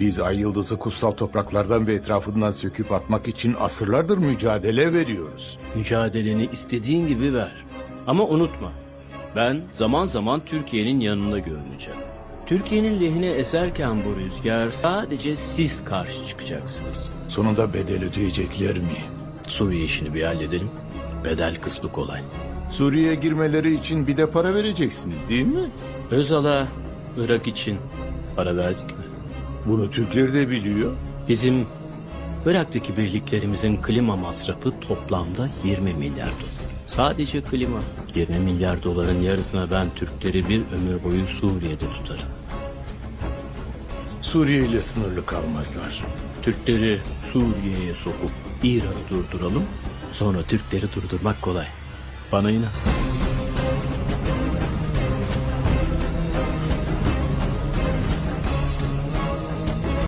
Biz Ay Yıldız'ı kutsal topraklardan ve etrafından söküp atmak için asırlardır mücadele veriyoruz. Mücadeleni istediğin gibi ver. Ama unutma, ben zaman zaman Türkiye'nin yanında görüneceğim. Türkiye'nin lehine eserken bu rüzgar sadece siz karşı çıkacaksınız. Sonunda bedel ödeyecekler mi? Suriye işini bir halledelim. Bedel kısmı kolay. Suriye'ye girmeleri için bir de para vereceksiniz değil mi? Özal'a Irak için para verdik mi? Bunu Türkler de biliyor. Bizim Irak'taki birliklerimizin klima masrafı toplamda 20 milyar dolar. Sadece klima. 20 milyar doların yarısına ben Türkleri bir ömür boyu Suriye'de tutarım. Suriye ile sınırlı kalmazlar. Türkleri Suriye'ye sokup İran'ı durduralım. Sonra Türkleri durdurmak kolay. Bana inan.